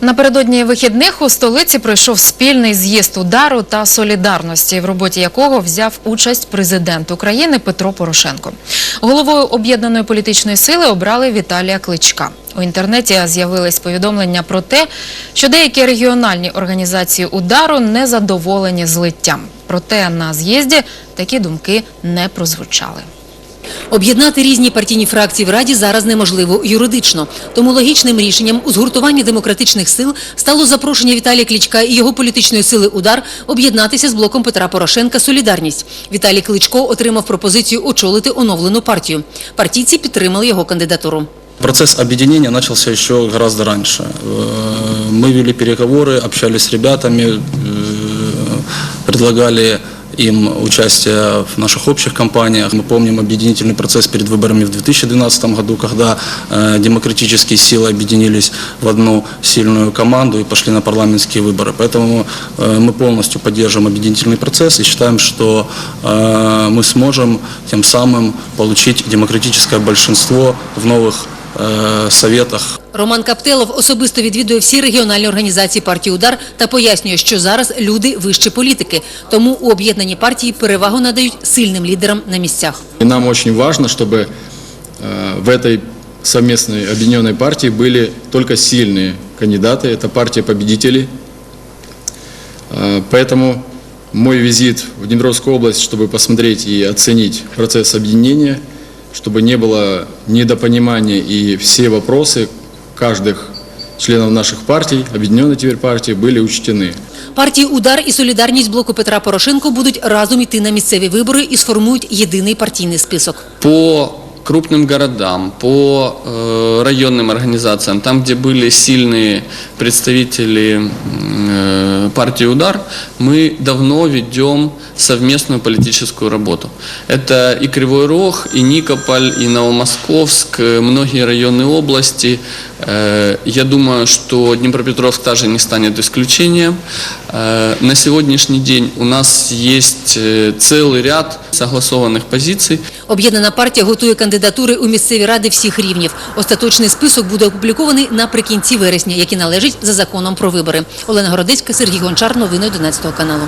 Напередодні вихідних у столиці пройшов спільний з'їзд удару та солідарності, в роботі якого взяв участь президент України Петро Порошенко. Головою об'єднаної політичної сили обрали Віталія Кличка. У інтернеті з'явились повідомлення про те, що деякі регіональні організації удару не задоволені злиттям. Проте на з'їзді такі думки не прозвучали. Об'єднати різні партійні фракції в Раді зараз неможливо юридично. Тому логічним рішенням у згуртуванні демократичних сил стало запрошення Віталія Кличка і його політичної сили «Удар» об'єднатися з блоком Петра Порошенка «Солідарність». Віталій Кличко отримав пропозицію очолити оновлену партію. Партійці підтримали його кандидатуру. Процесс объединения начался еще гораздо раньше. Э, Мы вели переговоры, общались с ребятами, э, предлагали им участие в наших общих кампаниях. Мы помним объединительный процесс перед выборами в 2012 году, когда э, демократические силы объединились в одну сильную команду и пошли на парламентские выборы. Поэтому э, мы полностью поддерживаем объединительный процесс и считаем, что э, мы сможем тем самым получить демократическое большинство в новых э, советах Роман Каптелов особисто відвідує всі регіональні організації партії «Удар» та пояснює, що зараз люди вище політики. Тому у об'єднаній партії перевагу надають сильним лідерам на місцях. И нам очень важно, чтобы э, в этой совместной объединенной партии были только сильные кандидаты. Это партия победителей. Э, Поэтому мой визит в Днепровскую область, чтобы посмотреть и оценить процесс объединения, чтобы не было недопонимания и все вопросы каждых членов наших партий, объединенной теперь партии, были учтены. Партії «Удар» і «Солідарність» блоку Петра Порошенко будуть разом йти на місцеві вибори і сформують єдиний партійний список. по крупным городам, по э, районным организациям, там, где были сильные представители э, партии «Удар», мы давно ведем совместную политическую работу. Это и Кривой Рог, и Никополь, и Новомосковск, э, многие районные области. Э, Я думаю, что Днепропетровск также не станет исключением. Э, На сегодняшний день у нас есть э, целый ряд согласованных позиций. Об'єднана партія готує кандидатури у місцеві ради всіх рівнів. Остаточний список буде опублікований наприкінці вересня, який належить за законом про вибори. Олена Городецька, Сергій Гончар. Новини 11 каналу.